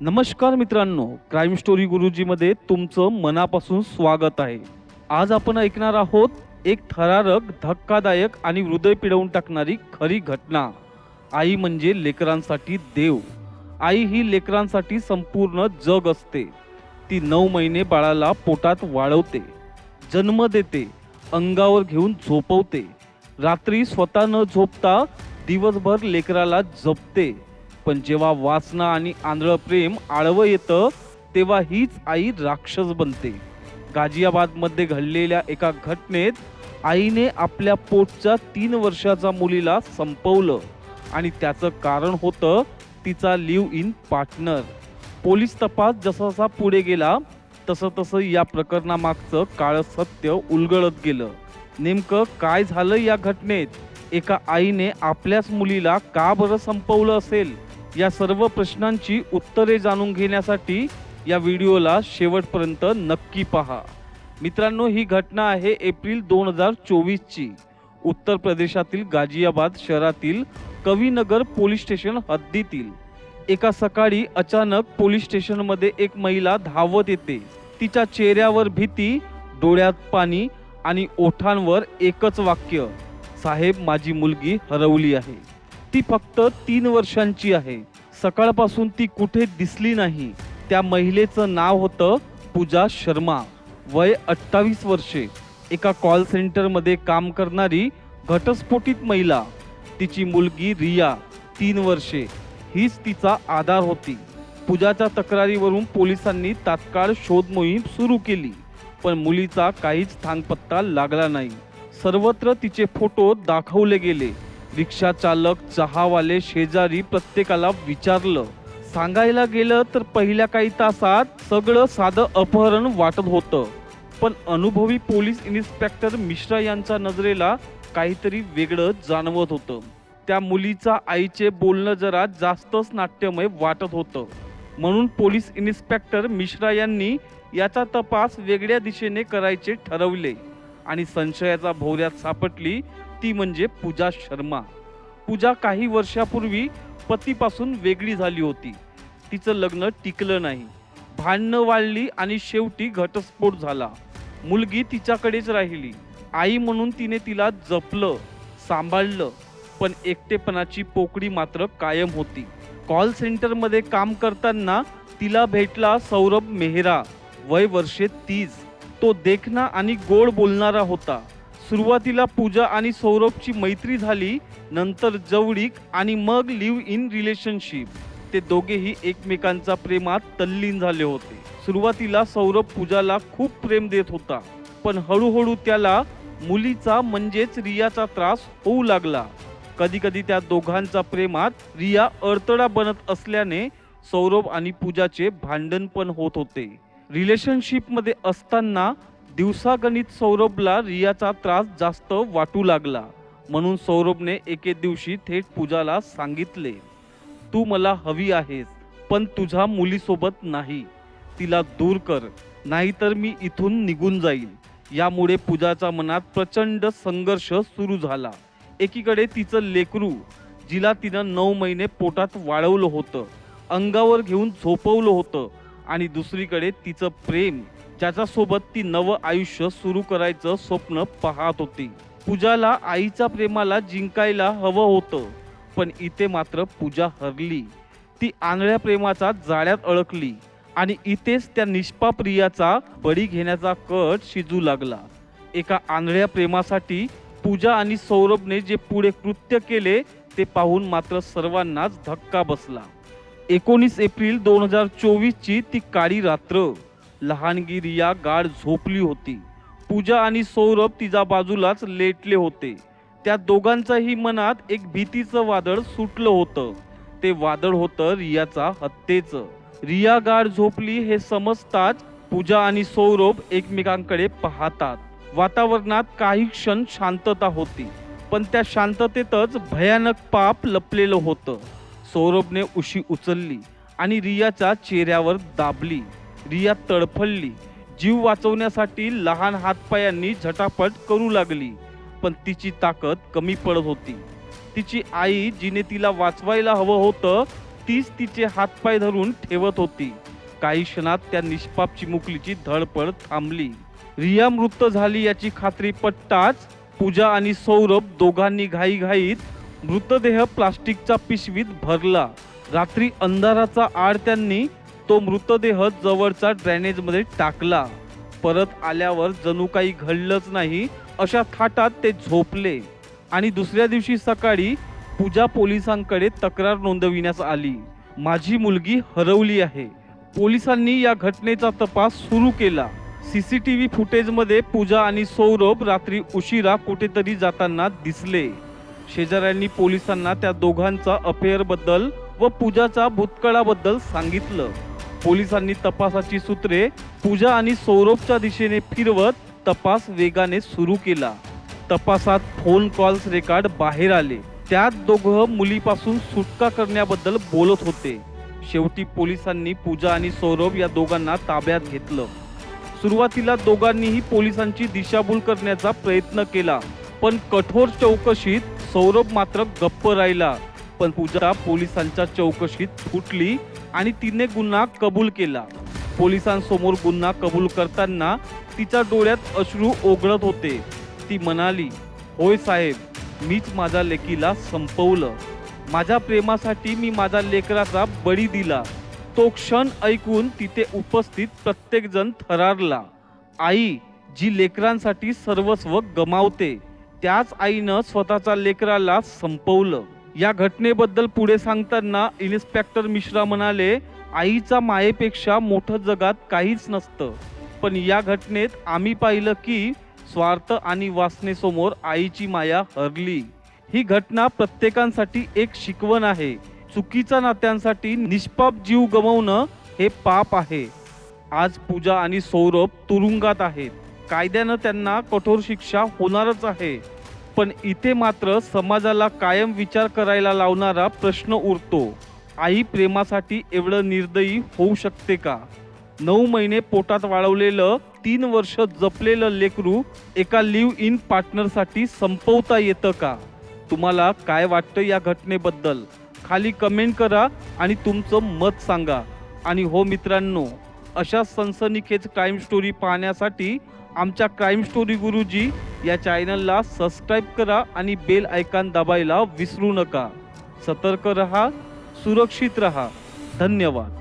नमस्कार मित्रांनो crime story गुरुजीमध्ये तुमचं मनापासून स्वागत आहे. आज आपण ऐकणार आहोत एक थरारक धक्कादायक आणि हृदय पिळवून टाकणारी खरी घटना. आई म्हणजे लेकरांसाठी देव. आई ही लेकरांसाठी संपूर्ण जग असते. ती नऊ महिने बाळाला पोटात वाढवते. जन्म देते. अंगावर घेऊन झोपवते. रात्री स्वतः न झोपता दिवसभर लेकराला जपते. पण जेव्हा वासना आणि आंधळ प्रेम आळवं येतं तेव्हा हीच आई राक्षस बनते. गाझियाबादमध्ये घडलेल्या एका घटनेत आईने आपल्या पोटच्या तीन वर्षाच्या मुलीला संपवलं आणि त्याचं कारण होतं तिचा लिव्ह इन पार्टनर. पोलीस तपास जसा जसा पुढे गेला तसं तसं या प्रकरणामागचं काळं सत्य उलगडत गेलं. नेमकं काय झालं या घटनेत? एका आईने आपल्याच मुलीला का बरं संपवलं असेल? या सर्व प्रश्नांची उत्तरे जाणून घेण्यासाठी या व्हिडिओला शेवटपर्यंत नक्की पहा. मित्रांनो ही घटना आहे एप्रिल दोन हजार चोवीसची. उत्तर प्रदेशातील गाझियाबाद शहरातील कवीनगर पोलीस स्टेशन हद्दीतील. एका सकाळी अचानक पोलीस स्टेशनमध्ये एक महिला धावत येते. तिच्या चेहऱ्यावर भीती डोळ्यात पाणी आणि ओठांवर एकच वाक्य साहेब माझी मुलगी हरवली आहे. ती फक्त तीन वर्षांची आहे. सकाळपासून ती कुठे दिसली नाही. त्या महिलेचं नाव होतं पूजा शर्मा. वय अठ्ठावीस वर्षे. एका कॉल सेंटरमध्ये काम करणारी घटस्फोटित महिला. तिची मुलगी रिया तीन वर्षे. हीच तिचा आधार होती. पूजाच्या तक्रारीवरून पोलिसांनी तात्काळ शोध मोहीम सुरू केली पण मुलीचा काहीच थांगपत्ता लागला नाही. सर्वत्र तिचे फोटो दाखवले गेले. रिक्षा चालक चहावाले शेजारी प्रत्येकाला विचारलं सांगायला गेलं तर पहिल्या काही तासात सगळं साधं अपहरण वाटत होतं. पण अनुभवी पोलीस इन्स्पेक्टर मिश्रा यांच्या नजरेला काहीतरी वेगळं जाणवत होतं. त्या मुलीचा आईचे बोलणं जरा जास्तच नाट्यमय वाटत होतं. म्हणून पोलीस इन्स्पेक्टर मिश्रा यांनी याचा तपास वेगळ्या दिशेने करायचे ठरवले. आणि संशयाचा भोवऱ्यात सापडली ती म्हणजे पूजा शर्मा. पूजा काही वर्षापूर्वी पतीपासून वेगळी झाली होती. तिचं लग्न टिकलं नाही. भांडणं वाढली आणि शेवटी घटस्फोट झाला. मुलगी तिच्याकडेच राहिली. आई म्हणून तिने तिला जपलं सांभाळलं पण एकटेपणाची पोकळी मात्र कायम होती. कॉल सेंटरमध्ये काम करताना तिला भेटला सौरभ मेहरा वय वर्षे तीस. तो देखणा आणि गोड बोलणारा होता. सुरुवातीला पूजा आणि सौरभची मैत्री झाली नंतर जवळीक आणि मग लिव्ह इन रिलेशनशिप ते दोघेही एकमेकांच्या प्रेमात तल्लीन झाले होते. सुरुवातीला सौरभ पूजाला खूप प्रेम देत होता पण हळूहळू त्याला मुलीचा म्हणजेच रियाचा त्रास होऊ लागला. कधी कधी त्या दोघांच्या प्रेमात रिया अडथळा बनत असल्याने सौरभ आणि पूजाचे भांडण पण होत होते. रिलेशनशिपमध्ये असताना दिवसागणित सौरभला रियाचा त्रास जास्त वाटू लागला. म्हणून सौरभने एके दिवशी थेट पूजाला सांगितले तू मला हवी आहेस पण तुझ्या मुलीसोबत नाही. तिला दूर कर नाहीतर मी इथून निघून जाईल. यामुळे पूजाचा मनात प्रचंड संघर्ष सुरू झाला. एकीकडे तिचं लेकरू जिला तिनं नऊ महिने पोटात वाळवलं होतं अंगावर घेऊन झोपवलं होतं आणि दुसरीकडे तिचं प्रेम ज्याच्यासोबत ती नवं आयुष्य सुरू करायचं स्वप्न पाहत होती. पूजाला आईच्या प्रेमाला जिंकायला हवं होतं पण इथे मात्र पूजा हरली. ती आंधळ्या प्रेमाचा जाळ्यात अडकली आणि इथेच त्या निष्पाप्रियाचा बळी घेण्याचा कट शिजू लागला. एका आंधळ्या प्रेमासाठी पूजा आणि सौरभने जे पुढे कृत्य केले ते पाहून मात्र सर्वांनाच धक्का बसला. एकोणीस एप्रिल दोन हजार चोवीसची ती काळी रात्र. लहानगी रिया गाढ झोपली होती. पूजा आणि सौरभ तिच्या बाजूलाच लेटले होते. त्या दोघांच्याही मनात एक भीतीचं वादळ सुटलं होतं. ते वादळ होतं रियाचा हत्येचं. रिया गाढ झोपली हे समजताच पूजा आणि सौरभ एकमेकांकडे पाहतात. वातावरणात काही क्षण शांतता होती पण त्या शांततेतच भयानक पाप लपलेलं होतं. सौरभने उशी उचलली आणि रियाच्या चेहऱ्यावर दाबली. रिया तडफडली. जीव वाचवण्यासाठी लहान हातपायांनी झटापट करू लागली पण तिची ताकद कमी पडत होती. तिची आई जिने तिला वाचवायला हवं होतं तीच तिचे हातपाय धरून ठेवत होती. काही क्षणात त्या निष्पाप चिमुकलीची धडपड थांबली. रिया मृत झाली याची खात्री पटताच पूजा आणि सौरभ दोघांनी घाईघाईत मृतदेह प्लास्टिकच्या पिशवीत भरला. रात्री अंधाराचा आड त्यांनी तो मृतदेह जवळचा ड्रेनेजमध्ये टाकला. परत आल्यावर जणू काही घडलंच नाही अशा थाटात ते झोपले. आणि दुसऱ्या दिवशी सकाळी पूजा पोलिसांकडे तक्रार नोंदविण्यास आली. माझी मुलगी हरवली आहे. पोलिसांनी या घटनेचा तपास सुरू केला. सी सी टी व्ही फुटेजमध्ये पूजा आणि सौरभ रात्री उशिरा कुठेतरी जाताना दिसले. शेजाऱ्यांनी पोलिसांना त्या दोघांचा अफेअरबद्दल व पूजाचा भूतकाळाबद्दल सांगितलं. पोलिसांनी तपासाची सूत्रे पूजा आणि सौरभच्या दिशेने फिरवत तपास वेगाने सुरू केला. तपासात फोन कॉल्स रेकॉर्ड बाहेर आले. त्यात दोघं मुलीपासून सुटका करण्याबद्दल बोलत होते. शेवटी पोलिसांनी पूजा आणि सौरभ या दोघांना ताब्यात घेतलं. सुरुवातीला दोघांनीही पोलिसांची दिशाभूल करण्याचा प्रयत्न केला पण कठोर चौकशीत सौरभ मात्र गप्प राहिला. पण पूजा पोलिसांच्या चौकशीत फुटली आणि तिने गुन्हा कबूल केला. पोलिसांसमोर गुन्हा कबूल करताना तिच्या डोळ्यात अश्रू ओघळत होते. ती म्हणाली होय साहेब मीच माझ्या लेकीला संपवलं. माझ्या प्रेमासाठी मी माझ्या लेकराचा बळी दिला. तो क्षण ऐकून तिथे उपस्थित प्रत्येकजण थरारला. आई जी लेकरांसाठी सर्वस्व गमावते त्याच आईनं स्वतःच्या लेकराला संपवलं. या घटनेबद्दल पुढे सांगताना इन्स्पेक्टर मिश्रा म्हणाले आईचा मायेपेक्षा मोठं जगात काहीच नसतं. पण या घटनेत आम्ही पाहिलं की स्वार्थ आणि वासनेसमोर आईची माया हरली. ही घटना प्रत्येकांसाठी एक शिकवण आहे. चुकीच्या नात्यांसाठी निष्पाप जीव गमवणं हे पाप आहे. आज पूजा आणि सौरभ तुरुंगात आहेत. कायद्यानं त्यांना कठोर शिक्षा होणारच आहे. पण इथे मात्र समाजाला कायम विचार करायला लावणारा प्रश्न उरतो. आई प्रेमासाठी एवढं निर्दयी होऊ शकते का? नऊ महिने पोटात वाळवलेलं तीन वर्ष जपलेलं लेकरू एका लिव्ह इन पार्टनरसाठी संपवता येतं का? तुम्हाला काय वाटतं या घटनेबद्दल? खाली कमेंट करा आणि तुमचं मत सांगा. आणि हो मित्रांनो अशा सनसनीखेच क्राईम स्टोरी पाहण्यासाठी आमच्या क्राईम स्टोरी गुरुजी या चॅनलला सबस्क्राईब करा आणि बेल आयकॉन दाबायला विसरू नका. सतर्क रहा सुरक्षित रहा. धन्यवाद.